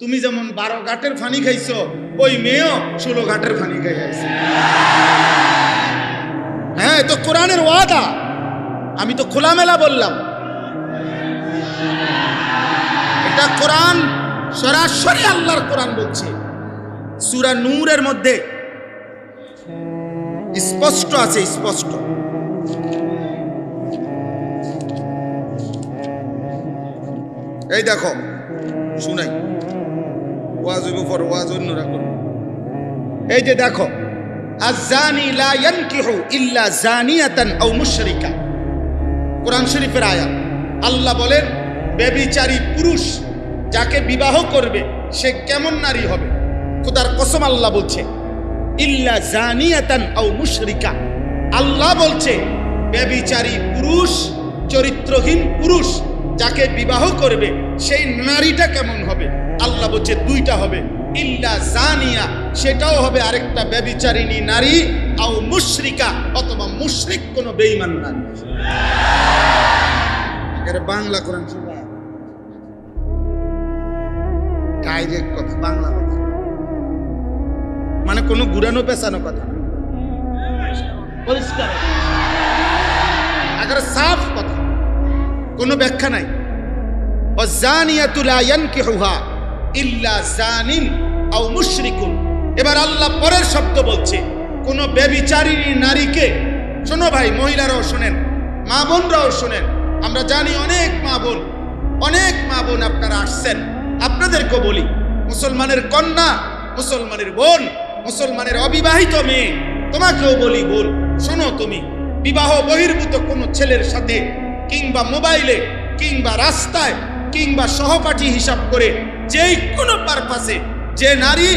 তুমি যেমন বারো ঘাটের ফানি খাইছো, ওই মেয়েও ষোলো ঘাটের ফানি খাই খাইছে হ্যাঁ তো কোরআনের ওয়াদা। আমি তো খোলামেলা বললাম। এটা কোরআন, সরাসরি আল্লাহর কোরআন বলছে। সুরা নূরের মধ্যে স্পষ্ট আছে, স্পষ্ট। এই দেখো, শুনাই। ওয়াজ হইব, পর ওয়াজ অন্যরা করবে। এই যে দেখো আজানি ইল্লা জানিয়াতান আও মুশরিকা। কোরআন শরীফের আল্লাহ বলেন পুরুষ যাকে বিবাহ করবে, সে কেমন নারী হবে? খোদার কসম আল্লাহ বলছে, ইল্লা জানিয়াতান আও মুশরিকা। আল্লাহ বলছে বেবিচারী পুরুষ, চরিত্রহীন পুরুষ যাকে বিবাহ করবে, সেই নারীটা কেমন হবে? আল্লাহ বলছে, দুইটা হবে। ইল্লা জানিয়া, সেটাও হবে আরেকটা ব্যবিচারিণী নারী, আও মুশরিকা, অথবা মুশরিক কোন বেঈমান নারী। বাংলা কোরআন শুনবা ডাইরেক্ট কথা, বাংলা কথা। মানে কোনো ঘুরানো পেছানো কথা না। পরিষ্কার। একেবারে সাফ কথা। কোনো ব্যাখ্যা নাই। অজানিয়াতু লা ইয়ানকিহুহা। ইল্লা জানিন এবার আল্লাহ পরের শব্দ বলছে, কোন ব্যভিচারিণী নারীকে, শোনো ভাই, মহিলারাও শোনেন, মা বোনরাও শোনেন, আমরা জানি অনেক মা বোন, অনেক মা বোন আপনারা আসছেন। আপনাদেরকেও বলি, মুসলমানের কন্যা, মুসলমানের বোন, মুসলমানের অবিবাহিত মেয়ে, তোমাকেও বলি বল শোনো তুমি, বিবাহ বহির্ভূত কোনো ছেলের সাথে কিংবা মোবাইলে কিংবা রাস্তায় কিংবা সহপাঠী হিসাব করে যেই কোনো পারপাসে যে নারী,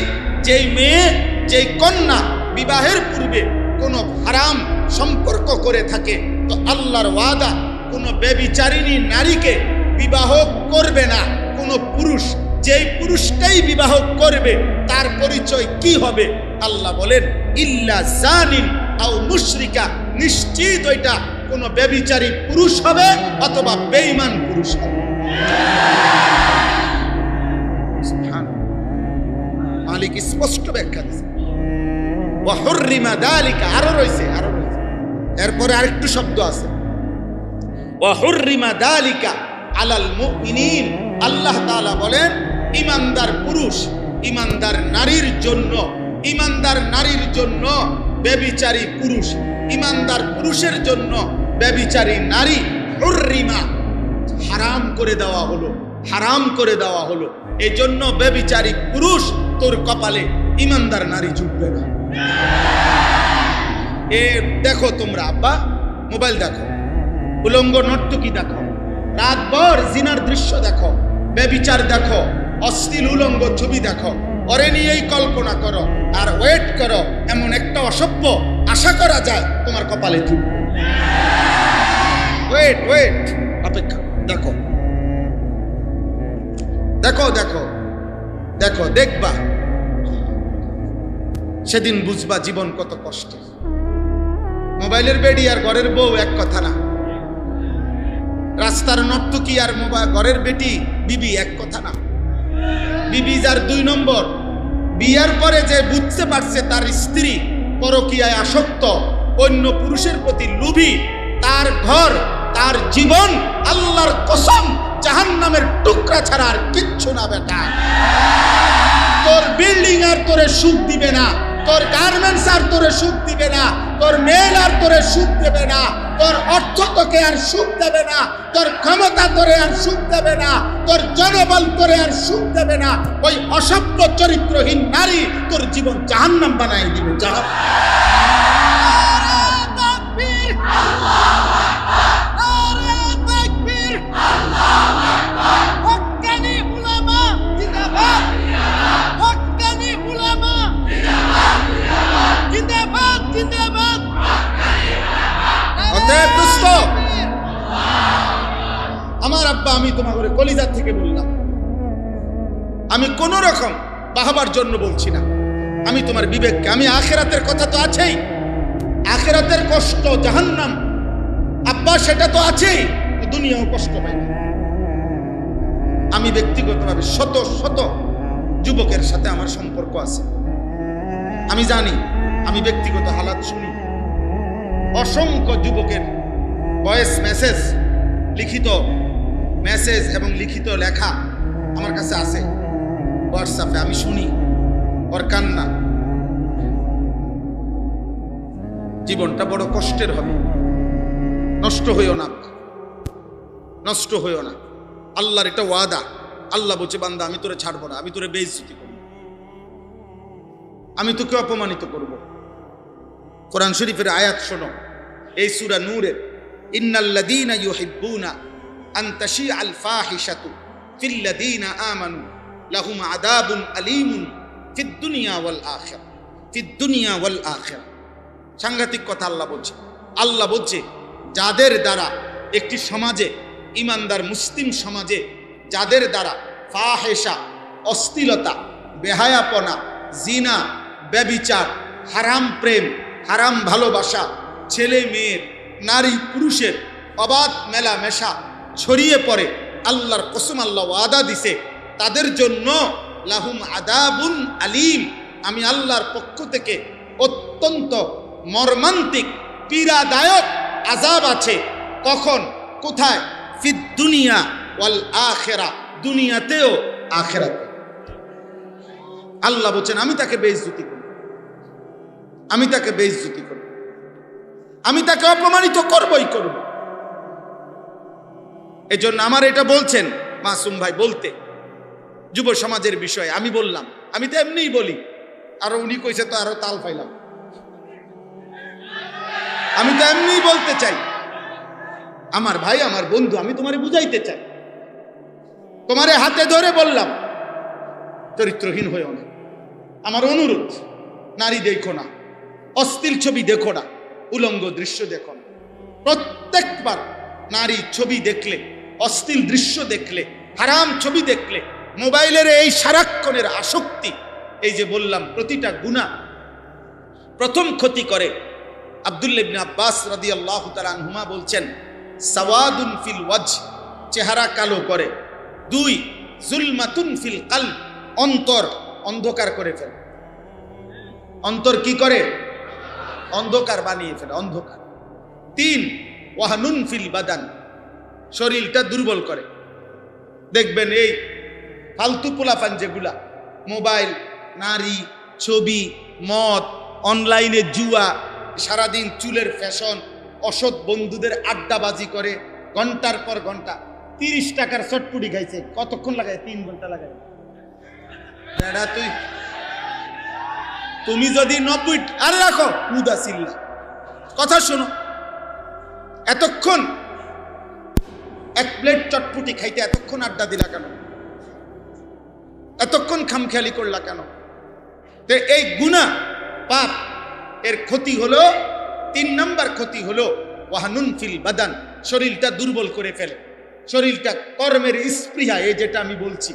যেই মেয়ে, যেই কন্যা বিবাহের পূর্বে কোনো হারাম সম্পর্ক করে থাকে, তো আল্লাহর ওয়াদা, কোনো বেবিচারিণী নারীকে বিবাহ করবে না। কোনো পুরুষ যেই পুরুষটাই বিবাহ করবে, তার পরিচয় কি হবে? আল্লাহ বলেন, ইল্লা জানিন আও মুশরিকা। নিশ্চিত ওইটা কোনো বেবিচারী পুরুষ হবে অথবা বেঈমান পুরুষ হবে। সুবহানাল্লাহ। মালিক স্পষ্ট ব্যাখ্যা দিয়েছে। ওয়াহুররিমা দালিকা, আরও রয়েছে আরও রয়েছে। এরপরে আরেকটু শব্দ আছে। ওয়াহুররিমা দালিকা আলাল মুমিনিন। আল্লাহ তাআলা বলেন, ইমানদার পুরুষ, ইমানদার নারীর জন্য, ইমানদার নারীর জন্য বেবিচারী পুরুষ, ইমানদার পুরুষের জন্য বেবিচারী নারী হুররিমা হারাম করে দেওয়া হলো, হারাম করে দেওয়া হলো। এই জন্য বেবিচারী পুরুষ তোর কপালে ইমানদার নারী জুটবে না। এ, দেখো তোমরা, আব্বা, মোবাইল দেখো, উলঙ্গ নর্তকী দেখো, রাতভর জিনার দৃশ্য দেখো বেবিচার দেখো, অশ্লীল উলঙ্গ ছবি দেখো, ওরে নিয়েই কল্পনা করো, আর ওয়েট করো, এমন একটা অসভ্য আশা করা যায় তোমার কপালে জুটবে ওয়েট ওয়েট। দেখো। দেখো দেখো। দেখো, দেখবা। সেদিন বুঝবা জীবন কত কষ্ট মোবাইলের বেডি আর ঘরের বউ এক কথা না। রাস্তার নর্তকী আর মোবাইল ঘরের বেটি, বিবি এক কথা না। বিবি যার দুই নম্বর, বিয়ার পরে যে বুঝতে পারছে তার স্ত্রী পরকীয়ায় আসক্ত, অন্য পুরুষের প্রতি লোভী, তার ঘর তার জীবন আল্লাহর কসম জাহান্নামের টুকরা ছাড়া আর কিচ্ছু না বেটা। তোর বিল্ডিং আর তোরে সুখ দিবে না, তোর গার্মেন্টস আর তোরে সুখ দিবে না, তোর মেল আর তোরে সুখ দেবে না, তোর অর্থ তোকে আর সুখ দেবে না, তোর ক্ষমতা তোরে আর সুখ দেবে না, তোর জনবল তোরে আর সুখ দেবে না, ওই অসভ্য চরিত্রহীন নারী তোর জীবন জাহান্নাম বানাই দিবে জাহান কলিজার থেকে বললাম, আমি কোন রকম বাহাবার জন্য বলছি না। আমি তোমার বিবেককে, আমি আখেরাতের কথা তো আছেই। আখেরাতের কষ্ট, জাহান্নাম, আব্বা, সেটা তো আছেই দুনিয়াও কষ্ট পাই না। আমি ব্যক্তিগতভাবে শত শত যুবকের সাথে আমার সম্পর্ক আছে। আমি জানি, আমি ব্যক্তিগত হালাত শুনি। অসংখ্য যুবকের ভয়েস মেসেজ লিখিত মেসেজ এবং লিখিত লেখা আমার কাছে আছে। হোয়াটসঅ্যাপে, আমি শুনি। ওর কান্না। জীবনটা বড় কষ্টের হবে। নষ্ট হইও না। নষ্ট হইও না। আল্লাহর এটা ওয়াদা। আল্লাহ বলছে, বান্দা, আমি তোরে ছাড়বো না। আমি তোরে বেইজ্জতি করব। আমি তোকে অপমানিত করব। কোরআন শরীফের আয়াত শোনো। এই সূরা নূরের, ইন্নাল্লাযীনা ইউহিব্বুনা আন তাশিআল ফাহিশাতু ফিল্লাযীনা আমানু লাহুম আযাবুন আলীমুন ফিদ দুনিয়া ওয়াল আখিরা ফিদ দুনিয়া ওয়াল সাংঘাতিক কথা আল্লাহ বলছে। আল্লাহ বলছে, যাদের দ্বারা একটি সমাজে, ইমানদার মুসলিম সমাজে, যাদের দ্বারা ফাহেসা অস্থিলতা বেহায়াপনা, জিনা, ব্যবিচার, হারাম প্রেম, হারাম ভালোবাসা ছেলে মেয়ের নারী পুরুষের অবাধ মেলা মেশা ছড়িয়ে পড়ে, আল্লাহর কসম, আল্লাহ ওয়াদা দিছে, তাদের জন্য লাহুম আদাবুন আলিম। আমি আল্লাহর পক্ষ থেকে অত্যন্ত মর্মান্তিক, পীড়াদায়ক আজাব আছে। কখন? কোথায়? ফিদ দুনিয়া ওয়াল আখেরা। দুনিয়াতেও আখেরাতে। আল্লাহ বলছেন, আমি তাকে বেইজ্জতি করব আমি তাকে বেইজ্জতি করব আমি তাকে অপমানিত করবই করব এজন্য আমার এটা বলছেন মাসুম ভাই বলতে। যুব সমাজের বিষয়ে, আমি বললাম। আমি তো এমনিই বলি। আরও উনি কইছে তো আরও তাল পাইলাম আমি তো এমনিই বলতে চাই। আমার ভাই, আমার বন্ধু, আমি তোমারে বুঝাইতে চাই। তোমারে হাতে ধরে বললাম, চরিত্রহীন হয়েও না। আমার অনুরোধ, নারী দেখো না অস্থির ছবি দেখো না, উলঙ্গ দৃশ্য দেখো না। প্রত্যেকবার নারী ছবি দেখলে অস্থির দৃশ্য দেখলে, হারাম ছবি দেখলে, মোবাইলের এই সারাক্ষণের আসক্তি, এই যে বললাম, প্রতিটা গুণা প্রথম ক্ষতি করে। আবদুল্লিবনে আব্বাস রাদি আল্লাহ হুমা বলছেন, সাওয়াদুন ফিল ওয়াজ চেহারা কালো করে। দুই, জুলমাতুন ফিল কাল অন্তর অন্ধকার করে ফেলে। অন্তর কি করে? অন্ধকার বানিয়ে ফেলে, অন্ধকার। তিন, ওয়াহানুন ফিল বাদান শরীরটা দুর্বল করে। দেখবেন এই ফালতু পোলাফান যেগুলা, মোবাইল, নারী, ছবি, মদ, অনলাইনে জুয়া, সারাদিন চুলের ফ্যাশন, অসৎ বন্ধুদের আড্ডাবাজি করে, ঘণ্টার পর ঘণ্টা তিরিশ টাকার চটপুটি খাইছে, কতক্ষণ লাগায়? তিন ঘণ্টা লাগায়। বেড়া তুই, তুমি যদি নব্বই, আরে রাখো উদা সিল্লা কথা শোনো, এতক্ষণ প্লেট চটপুটি খাইতে এতক্ষণ আড্ডা দিলা কেন? এতক্ষণ খামখেয়ালি করলা কেন? তো এই গুণা, পাপ, এর ক্ষতি হলো, তিন নাম্বার ক্ষতি হলো, ওয়াহানুন ফিল বাদান, শরীরটা দুর্বল করে ফেলে। শরীরটা কর্মের স্পৃহা, এই যেটা আমি বলছি।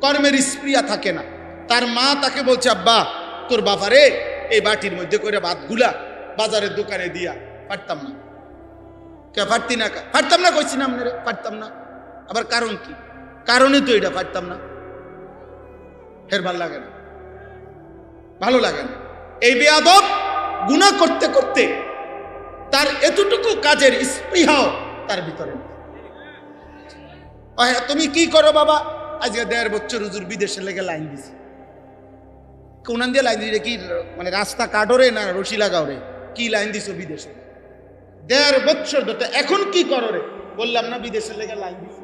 কর্মের স্পৃহা থাকে না। তার মা তাকে বলছে, আব্বা, তোর বাবারে এই বাটির মধ্যে করে ভাতগুলা বাজারের দোকানে দিয়া পারতাম না। কে না? পারতাম না, কইছি না পারতাম না। আবার কারণ কি? কারণে তো এটা পারতাম না। ফের ভালো লাগে না। ভালো লাগে না। এই বেয়াদব গুণা করতে করতে তার এতটুকু কাজের স্পৃহাও তার ভিতরে তুমি কি করো বাবা? আজকে দেড় বছর হুজুর বিদেশে লেগে লাইন দিছে। কোনান দিয়ে লাইন দিলে কি মানে রাস্তা কাটরে না রশি লাগাও রে কি লাইন দিছো বিদেশে? দেড় বছর ধরে এখন কি করো রে? বললাম না, বিদেশের লেগে লাইন দিছো।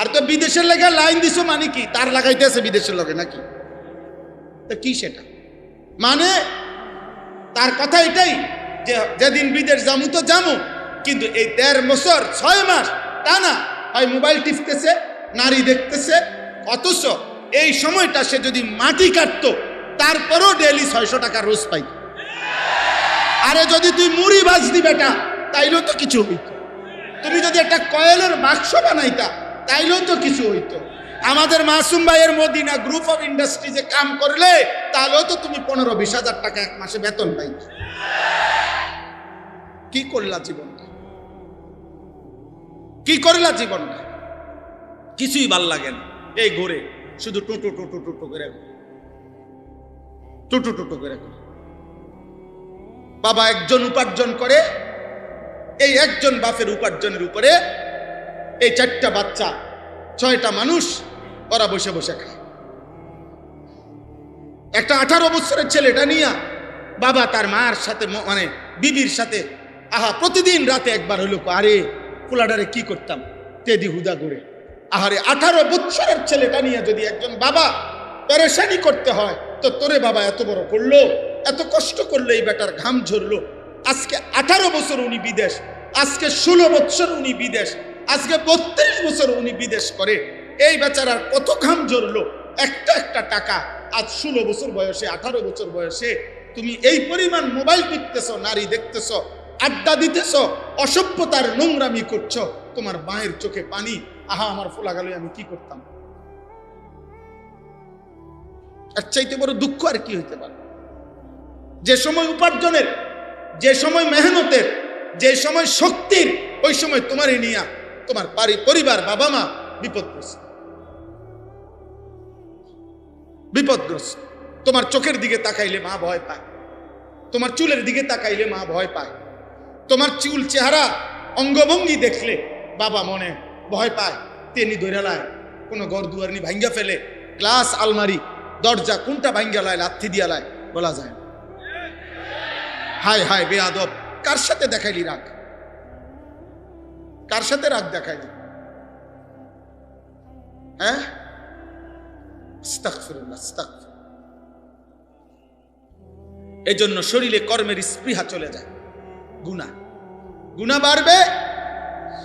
আর তো বিদেশের লেগে লাইন দিছো মানে কি? তার লাগাইতেছে বিদেশের লগে নাকি? তো কি সেটা? মানে তার কথা এটাই যে যেদিন বিদেশ যামু তো যামু, কিন্তু এই দেড় বছর, ছয় মাস, তা না হয় মোবাইল টিপতেছে, নারী দেখতেছে, অথচ এই সময়টা সে যদি মাটি কাটতো, তারপরও ডেলি ছয়শো টাকা রোজ পাইত। আরে যদি তুই মুড়ি ভাজতি বেটা তাইলেও তো কিছু হইতো। তুমি যদি একটা কয়েলের বাক্স বানাইতা, তাইলেও তো কিছু হইতো। আমাদের মাসুম ভাইয়ের মদিনা গ্রুপ অফ ইন্ডাস্ট্রিজে কাম করলে, তাহলেও তো তুমি পনেরো বিশ হাজার টাকা এক মাসে বেতন পাইত। কি করলা জীবনটা? কি করলা জীবনটা? কিছুই ভালো লাগে না। এই ঘুরে, শুধু টোটো টোটো টোটো করে টুটু টুটু করে। বাবা একজন উপার্জন করে এই একজন বাপের উপার্জনের উপরে এই চারটা বাচ্চা, ছয়টা মানুষ, ওরা বসে বসে খায়। একটা আঠারো বছরের ছেলেটা নিয়ে বাবা তার মার সাথে মানে বিবির সাথে, আহা, প্রতিদিন রাতে একবার হইল আরে পোলাডারে কি করতাম? তেদি হুদা করে আহারে আঠারো বছরের ছেলেটা নিয়ে যদি একজন বাবা পরেশানি করতে হয়, তো তোরে বাবা এত বড় করল, এত কষ্ট করল, এই বেটার ঘাম ঝরলো। আজকে আঠারো বছর উনি বিদেশ, আজকে ষোলো বছর উনি বিদেশ, আজকে বত্রিশ বছর উনি বিদেশ করে। এই বেচারার কত ঘাম ঝরলো? একটা একটা টাকা। আজ ষোলো বছর বয়সে, আঠারো বছর বয়সে তুমি এই পরিমাণ মোবাইল টিপতেছ, নারী দেখতেছ, আড্ডা দিতেছ, অসভ্যতার নোংরামি করছ, তোমার মায়ের চোখে পানি, আহা, আমার ফোলা গেল আমি কি করতাম? এর চাইতে বড় দুঃখ আর কি হইতে পারে? যে সময় উপার্জনের যে সময় মেহনতের, যে সময় শক্তির, ওই সময় তোমারই নিয়া তোমার বাড়ি পরিবার বাবা মা বিপদগ্রস্ত। বিপদগ্রস্ত। তোমার চোখের দিকে তাকাইলে মা ভয় পায়। তোমার চুলের দিকে তাকাইলে মা ভয় পায়। তোমার চুল চেহারা অঙ্গভঙ্গি দেখলে বাবা মনে ভয় পায়। তেনি দৈরালায় কোনো ঘর দুয়ার নি ভাঙ্গা ফেলে, গ্লাস আলমারি, দরজা কোনটা ভাঙ্গা লায়, লাথি দিয়া লায়, বলা যায় না। হায় হায় বেয়াদব, কার সাথে দেখাইলি রাগ? কার সাথে রাগ দেখাইলি? হ্যাঁ। এই জন্য শরীরে কর্মের স্পৃহা চলে যায়। গুণা গুণা বাড়বে,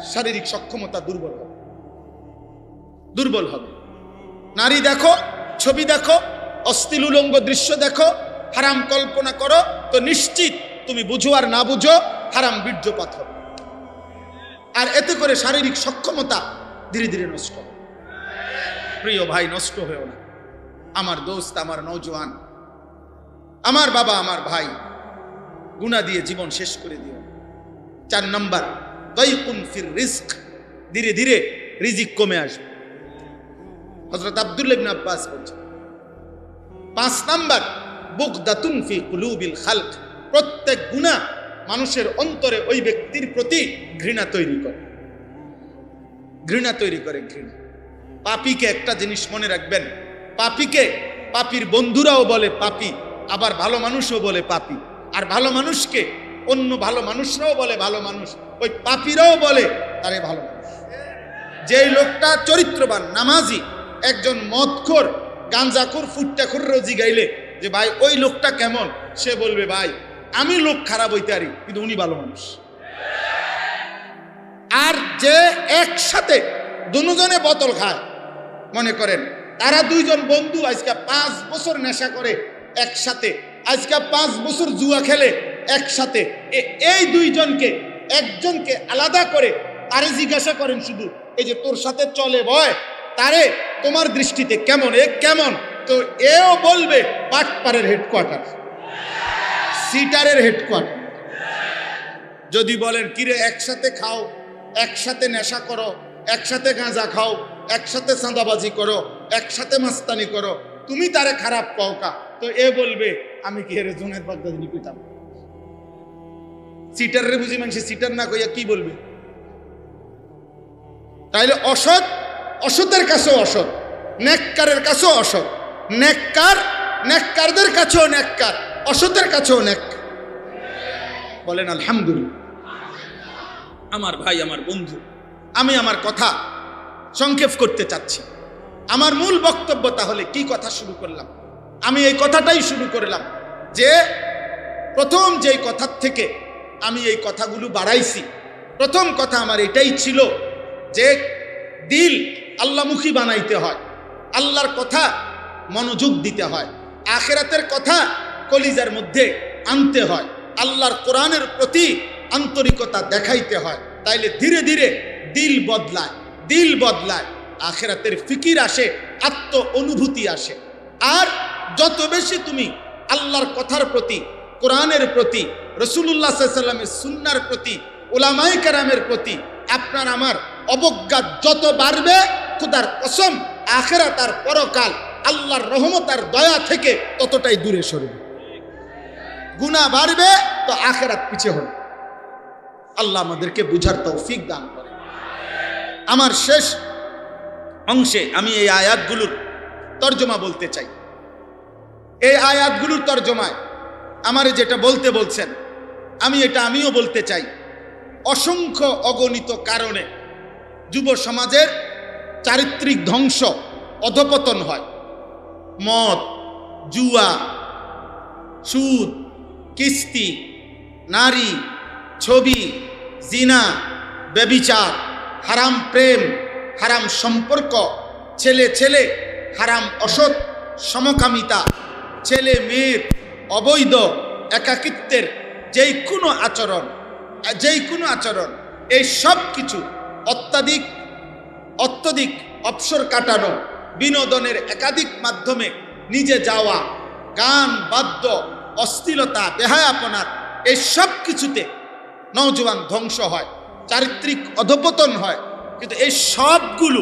শারীরিক সক্ষমতা দুর্বল হবে। দুর্বল হবে। নারী দেখো, ছবি দেখো, অশ্লীল উলঙ্গ দৃশ্য দেখো, হারাম কল্পনা করো, তো নিশ্চিত তুমি বুঝো আর না বুঝো, হারাম বীর্যপাত হবে আর এতে করে শারীরিক সক্ষমতা ধীরে ধীরে নষ্ট প্রিয় ভাই, নষ্ট হয়েও না। আমার দোস্ত, আমার নৌজওয়ান আমার বাবা, আমার ভাই গুণা দিয়ে জীবন শেষ করে দিও। চার নম্বর ফির রিস্ক। ধীরে ধীরে রিজিক কমে আসবে। হজরত ইবনে আব্বাস বলছেন, পাঁচ নাম্বার বুক দাতুন ফি কুলুবিল খালক। প্রত্যেক গুনাহ মানুষের অন্তরে ওই ব্যক্তির প্রতি ঘৃণা তৈরি করে। ঘৃণা তৈরি করে ঘৃণা। পাপিকে একটা জিনিস মনে রাখবেন, পাপিকে পাপির বন্ধুরাও বলে পাপি, আবার ভালো মানুষও বলে পাপি। আর ভালো মানুষকে অন্য ভালো মানুষরাও বলে ভালো মানুষ, ওই পাপিরাও বলে তারে ভালো মানুষ। যে লোকটা চরিত্রবান, নামাজি, একজন মদখোর গাঞ্জাখোর ফুট্টাখোর রোজি গাইলে যে, ভাই, ওই লোকটা কেমন? সে বলবে, ভাই আমি লোক খারাপ হইতে পারি, কিন্তু উনি ভালো মানুষ। আর যে একসাথে দুজনে বোতল খায়, মনে করেন, তারা দুইজন বন্ধু আজকে পাঁচ বছর নেশা করে একসাথে, আজকে পাঁচ বছর জুয়া খেলে একসাথে এই দুইজনকে, একজনকে আলাদা করে তারে জিজ্ঞাসা করেন শুধু, এই যে তোর সাথে চলে বয় তারে তোমার দৃষ্টিতে কেমন? এ কেমন? তো এও বলবে পাটপাড়ের হেডকোয়ার্টার সিটারের হেডকোয়ার্টার যদি বলেন, কিরে, একসাথে খাও, একসাথে নেশা করো, একসাথে গাঁজা খাও, একসাথে চাঁদাবাজি করো, একসাথে মাস্তানি করো, তুমি তারে খারাপ পাও কা? তো এ বলবে, আমি কি হেরে জোনের বাগদাদিনী পিতাম সিটারে বুঝি মানুষ সিটার না কইয়া কি বলবে? তাইলে অসৎ, অসতের কাছেও অসৎ, নেককারের কাছেও অসৎ, নেককার, নেককারদের কাছেও নেককার। অসতের কাছেও অনেক। বলেন আলহামদুলিল্লাহ। আমার ভাই আমার বন্ধু। আমি আমার কথা সংক্ষেপ করতে চাচ্ছি। আমার মূল বক্তব্য তাহলে কি কথা শুরু করলাম? আমি এই কথাটাই শুরু করলাম যে প্রথম যেই কথার থেকে আমি এই কথাগুলো বাড়াইছি প্রথম কথা আমার এটাই ছিল যে দিল আল্লামুখী বানাইতে হয়। আল্লাহর কথা মনোযোগ দিতে হয়। আখেরাতের কথা কলিজার মধ্যে আনতে হয়। আল্লাহর কোরআনের প্রতি আন্তরিকতা দেখাইতে হয়। তাইলে ধীরে ধীরে দিল বদলায় দিল বদলায়। আখেরাতের ফিকির আসে আত্ম অনুভূতি আসে। আর যত বেশি তুমি আল্লাহর কথার প্রতি, কোরআনের প্রতি রসুল্লাহ সাল্লামের সুন্নার প্রতি ওলামাই কারামের প্রতি আপনার আমার অবজ্ঞা যত বাড়বে, খুদার কসম আখেরা তার পরকাল, আল্লাহর রহমতার দয়া থেকে ততটাই দূরে সরবে। গুণা বাড়বে, তো আখেরাত পিছিয়ে হবে। আল্লাহ আমাদেরকে বুঝার তৌফিক দান করে। আমার শেষ অংশে আমি এই আয়াতগুলোর তর্জমা বলতে চাই। এই আয়াতগুলোর তর্জমায় আমার যেটা বলতে বলছেন, আমি এটা আমিও বলতে চাই। অসংখ্য অগণিত কারণে যুব সমাজের চারিত্রিক ধ্বংস, অধপতন হয়। মদ, জুয়া, সুদ কিস্তি, নারী, ছবি, জিনা, ব্যবিচার, হারাম প্রেম, হারাম সম্পর্ক, ছেলে ছেলে, হারাম অসৎ, সমকামিতা, ছেলে মেয়ের অবৈধ একাকিত্বের যেই কোনো আচরণ যেই কোনো আচরণ, এই সব কিছু অত্যাধিক, অত্যধিক অবসর কাটানো বিনোদনের একাধিক মাধ্যমে নিজে যাওয়া, গান, বাদ্য অস্থিরতা বেহায়াপনার এই সব কিছুতে নৌজওয়ান ধ্বংস হয়, চারিত্রিক অধপতন হয়। কিন্তু এই সবগুলো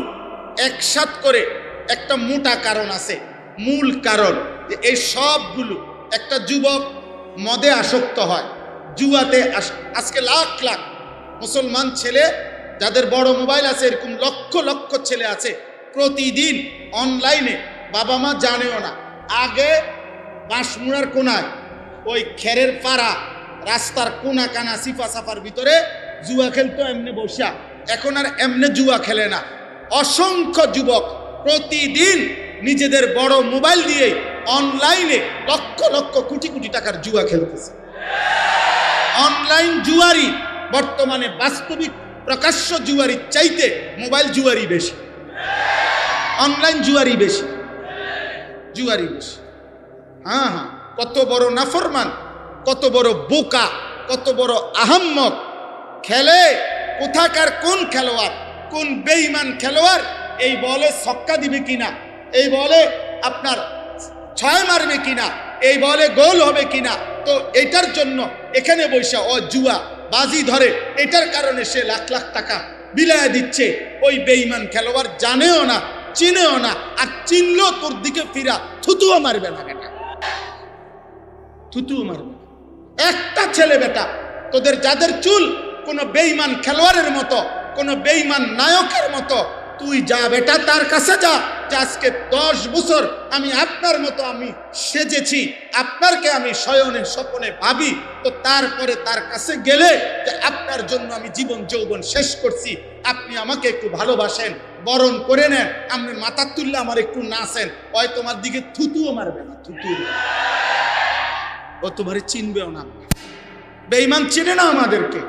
একসাথ করে একটা মোটা কারণ আছে, মূল কারণ যে এই সবগুলো একটা যুবক মদে আসক্ত হয়, জুয়াতে আজকে লাখ লাখ মুসলমান ছেলে, যাদের বড় মোবাইল আছে, এরকম লক্ষ লক্ষ ছেলে আছে, প্রতিদিন অনলাইনে বাবা মা জানেও না। আগে বাঁশমুড়ার কোনায়, ওই খেরের পাড়া, রাস্তার কোনা কানা সিফা সাফার ভিতরে জুয়া খেলতো এমনি বসা এখন আর এমনি জুয়া খেলে না। অসংখ্য যুবক প্রতিদিন নিজেদের বড় মোবাইল দিয়ে অনলাইনে লক্ষ লক্ষ কোটি কোটি টাকার জুয়া খেলতেছে। অনলাইন জুয়ারি বর্তমানে বাস্তবিক প্রকাশ্য জুয়ারি চাইতে মোবাইল জুয়ারি বেশি। অনলাইন জুয়ারি বেশি। জুয়ারি বেশি। হ্যাঁ হ্যাঁ কত বড় নাফরমান, কত বড় বোকা, কত বড় আহাম্মক। খেলে কোথাকার কোন খেলোয়াড়, কোন বেইমান খেলোয়াড় এই বলে ছক্কা দিবে কিনা, এই বলে আপনার ছয় মারবে কিনা, এই বলে গোল হবে কিনা, তো এটার জন্য এখানে বৈশা ও জুয়া বাজি ধরে। এটার কারণে সে লাখ লাখ টাকা বিলায় দিচ্ছে। ওই বেইমান খেলোয়াড় জানেও না, চিনেও না, আর চিনলেও তোর দিকে ফিরা থুতুও মারবে না বেটা। থুতুও মারবে। একটা ছেলে বেটা, তোদের যাদের চুল কোনো বেইমান খেলোয়াড়ের মতো, কোনো বেইমান নায়কের মতো, তুই যা বেটা তার কাছে যা আজকে দশ বছর আমি আপনার মতো আমি সেজেছি, আপনারকে আমি শয়নে স্বপনে ভাবি, তো তারপরে তার কাছে গেলে যে আপনার জন্য আমি জীবন যৌবন শেষ করছি, আপনি আমাকে একটু ভালোবাসেন, বরণ করে নেন, আপনি মাথা তুললে আমার একটু নাচেন, হয় তোমার দিকে থুতুও মারবে না থুতু ও তোমারে চিনবেও না। বেঈমান চিনে না আমাদেরকে।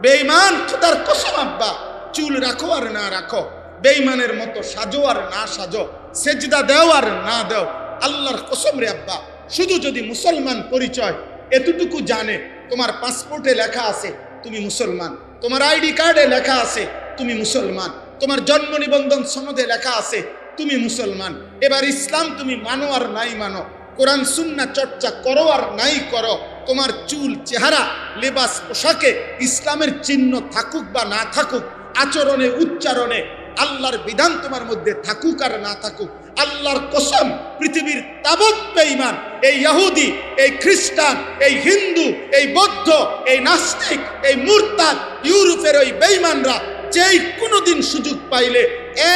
বেঈমান, তার কসম আব্বা, চুল রাখো আর না রাখো। বেঈমানের মতো সাজো আর না সাজো। সেজদা দেও আর না দেও। আল্লাহর কসম রে আব্বা। শুধু যদি মুসলমান পরিচয় এতটুকু জানে, তোমার পাসপোর্টে লেখা আছে, তুমি মুসলমান। তোমার আইডি কার্ডে লেখা আছে, তুমি মুসলমান। তোমার জন্ম নিবন্ধন সনদে লেখা আছে, তুমি মুসলমান। এবার ইসলাম তুমি মানো আর নাই মানো। কোরআন সুন্না চর্চা করো আর নাই করো, তোমার চুল, চেহারা, লেবাস, পোশাকে ইসলামের চিহ্ন থাকুক বা না থাকুক, আচরণে, উচ্চারণে, আল্লাহর বিধান তোমার মধ্যে থাকুক আর না থাকুক, আল্লাহর কসম পৃথিবীর তাবৎ বেঈমান, এই ইহুদি, এই খ্রিস্টান, এই হিন্দু, এই বৌদ্ধ, এই নাস্তিক, এই মুরতাদ, ইউরোপের ওই বেঈমানরা যেই কোনোদিন সুযোগ পাইলে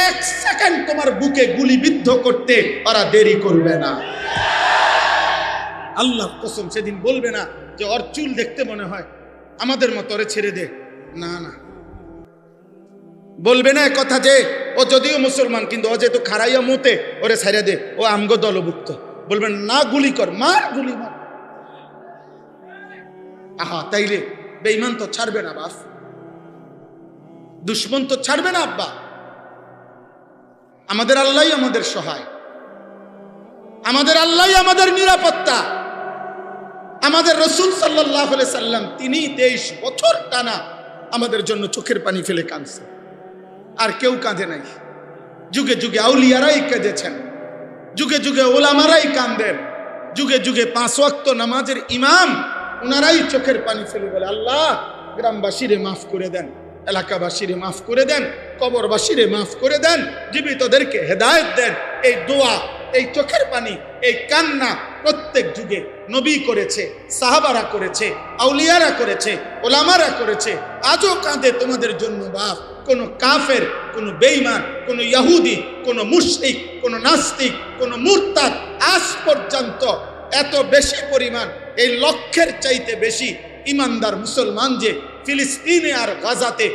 এক সেকেন্ড তোমার বুকে গুলিবিদ্ধ করতে ওরা দেরি করবে না। আল্লাহ কসম সেদিন বলবে না যে ওর চুল দেখতে মনে হয়। আমাদের মতো ওরে ছেড়ে দে। না না। বলবে না কথা যে, ও যদিও মুসলমান, কিন্তু ও যেহেতু খারাইয়া মতে, ওরে ছেড়ে দে। ও আমগো দলভুক্ত। বলবেন, না গুলি কর, মার গুলি, মার। আহা, তাইলে বেইমান তো ছাড়বে না, বাপ। দুশ্মন তো ছাড়বে না, আব্বা। আমাদের আল্লাহ আমাদের সহায়। আমাদের আল্লাহ আমাদের নিরাপত্তা। আমাদের রসুল সাল্লাহ সাল্লাম তিনি তেইশ বছর টানা আমাদের জন্য চোখের পানি ফেলে কাঁদছে। আর কেউ কাঁদে নাই। যুগে যুগে আউলিয়ারাই কেঁদেছেন। যুগে যুগে ওলামারাই কান্দেন যুগে যুগে পাঁচ ওয়াক্ত নামাজের ইমাম ওনারাই চোখের পানি ফেলে বলে, আল্লাহ, গ্রামবাসীরে মাফ করে দেন, এলাকাবাসীরে মাফ করে দেন, কবরবাসীরে মাফ করে দেন, জীবিতদেরকে হেদায়ত দেন। এই দোয়া এই চোখের পানি, এই কান্না প্রত্যেক যুগে নবী করেছে, সাহাবারা করেছে, আউলিয়ারা করেছে, ওলামারা করেছে। আজও কাঁদে তোমাদের জন্য বাপ। কোনো কাফের, কোনো বেইমান কোনো ইয়াহুদি, কোনো মুশরিক, কোনো নাস্তিক, কোনো মুরতাদ আজ পর্যন্ত এত বেশি পরিমাণ, এই লক্ষ্যের চাইতে বেশি ইমানদার মুসলমান যে ফিলিস্তিনে আর গাজাতে